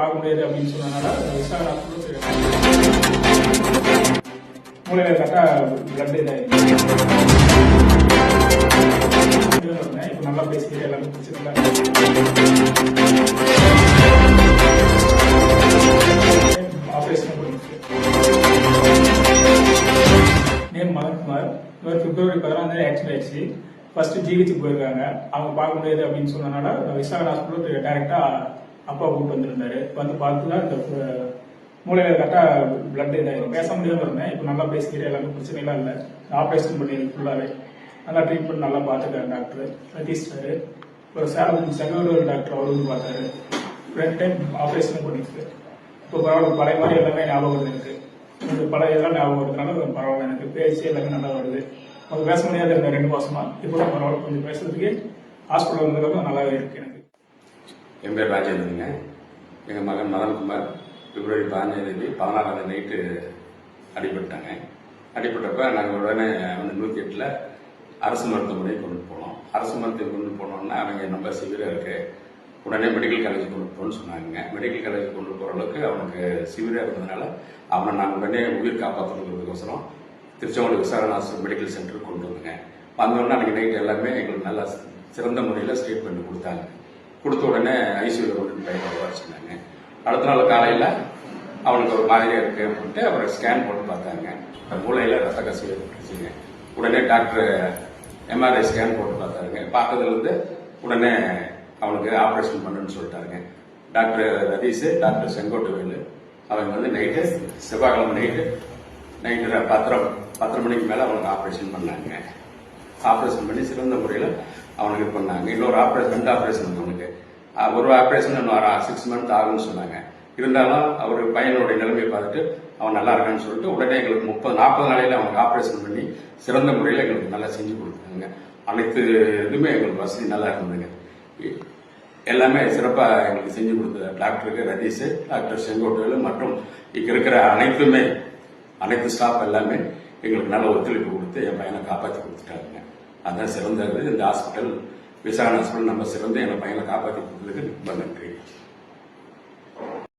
பார்க்க முடியாது அப்படின்னு சொன்னதுனால விசாரணை மூளையில கரெக்டாக பிளட் இதாயிடுச்சு இப்போ நல்லா பேசிக்கிட்டு எல்லாமே பிடிச்சிருந்தா ஆபரேஷன் பண்ணிருக்கு நேம் மதன்குமார் இவர் பிப்ரவரி பதினாம் ஆக்சிடென்ட் ஆயிடுச்சு. ஃபர்ஸ்ட் ஜிஹெச்சுக்கு போயிருக்காங்க. அவங்க பார்க்க முடியாது அப்படின்னு சொன்னதுனால விசாகன் ஹாஸ்பிட்டல் டைரக்டா அப்பா கூப்பிட்டு வந்திருந்தாரு. வந்து பார்த்து தான் இந்த மூளையில கரெக்டா பிளட் இதாயிரும் பேச முடியாம இருந்தேன். இப்போ நல்லா பேசிக்கிட்டு எல்லாமே பிரச்சனை எல்லாம் இல்லை ஆப்ரேஷன் பண்ணிருக்கு ஃபுல்லாவே நல்லா ட்ரீட்மெண்ட் நல்லா பார்த்துக்காரு டாக்டர் சதீஷ்டாரு ஒரு சேலம் செங்கோடு டாக்டர் அவர் வந்து பார்த்தாரு. ரெண்டு டைம் ஆப்ரேஷன் பண்ணிருக்கு. இப்போ பரவாயில்ல பழைய மாதிரி எல்லாமே ஞாபகம் வருது எனக்கு. இந்த பழைய இதெல்லாம் ஞாபகம் வருதுனால பரவாயில்ல எனக்கு பேசி எல்லாமே நல்லா வருது. கொஞ்சம் பேச முடியாது இருந்தேன் ரெண்டு மாசமா. இப்போ தான் பரவாயில்ல கொஞ்சம் பேசுறதுக்கு ஹாஸ்பிட்டல் வந்ததுக்கப்புறம் நல்லாவே இருக்கு எனக்கு. என் பேர் ராஜேந்திரங்க எங்கள் மகன் மதன்குமார் பிப்ரவரி பதினஞ்சாம் தேதி பதினாறாவது நைட்டு அடிபட்டாங்க. அடிபட்டப்ப நாங்கள் உடனே வந்து நூற்றி எட்டில் அரசு மருத்துவமனை கொண்டு போனோம். அரசு மருத்துவம் கொண்டு போனோம்னா அவங்க ரொம்ப சிவியராக இருக்கு. உடனே மெடிக்கல் காலேஜ் கொண்டு போகணும்னு சொன்னாங்க. மெடிக்கல் காலேஜ் கொண்டு போகிற அளவுக்கு அவனுக்கு சிவியராக இருந்ததுனால அவனை நாங்கள் உடனே உயிர் காப்பாற்றுறதுக்கோசரம் திருச்செங்கோடு விசாரணை ஹாஸ்பிட்டல் மெடிக்கல் சென்டருக்கு கொண்டு வந்தோங்க. வந்தோடனே அன்றைக்கி நைட் எல்லாமே எங்களுக்கு நல்லா சிறந்த முறையில் ஸ்டேட்மெண்ட் கொடுத்தாங்க. கொடுத்த உடனே ஐசியூவில் கொண்டு பையன் வர சொன்னாங்க. அடுத்த நாள் காலையில் அவனுக்கு ஒரு மாதிரியாக இருக்கு அப்படின்ட்டு அவரை ஸ்கேன் போட்டு பார்த்தாங்க. மூளையில் ரத்த கசிவு உடனே டாக்டர் எம்ஆர்ஐ ஸ்கேன் போட்டு பார்த்தாருங்க. பார்த்ததுலேருந்து உடனே அவனுக்கு ஆப்ரேஷன் பண்ணுன்னு சொல்லிட்டாருங்க. டாக்டர் ரதீஷ் டாக்டர் செங்கோட்டுவேலு அவங்க வந்து நைட்டு செவ்வாய்க்கிழமை நைட்டு நைட்டு பத்தரை பத்தரை மணிக்கு மேலே அவனுக்கு ஆப்ரேஷன் பண்ணாங்க. ஆப்ரேஷன் பண்ணி சிறந்த முறையில் அவனுக்கு இது பண்ணாங்க. இன்னொரு ஆப்ரேஷன் ரெண்டு ஆப்ரேஷன் அவனுக்கு. ஒரு ஆப்ரேஷன் இன்னும் சிக்ஸ் மந்த் ஆகும்னு சொன்னாங்க. இருந்தாலும் அவர் பையனுடைய நிலைமையை பார்த்துட்டு அவன் நல்லா இருக்கான்னு சொல்லிட்டு உடனே எங்களுக்கு முப்பது நாற்பது நாளையில் அவனுக்கு ஆப்ரேஷன் பண்ணி சிறந்த முறையில் எங்களுக்கு நல்லா செஞ்சு கொடுத்தாங்க. அனைத்து இதுவுமே எங்களுக்கு வசதி நல்லா இருந்ததுங்க. எல்லாமே சிறப்பாக எங்களுக்கு செஞ்சு கொடுத்த டாக்டருக்கு ரதீஷ் டாக்டர் செங்கோட்டையில் மற்றும் இங்கே இருக்கிற அனைத்துமே அனைத்து ஸ்டாஃப் எல்லாமே எங்களுக்கு நல்ல ஒத்துழைப்பு கொடுத்து என் பையனை காப்பாற்றி கொடுத்துட்டாங்க அதான் சிறந்தது இந்த ஹாஸ்பிட்டல் விசாரணை ஹாஸ்பிட்டல் நம்ம சிறந்த என் பையனை காப்பாற்றி கொடுத்ததுக்கு ரொம்ப நன்றி.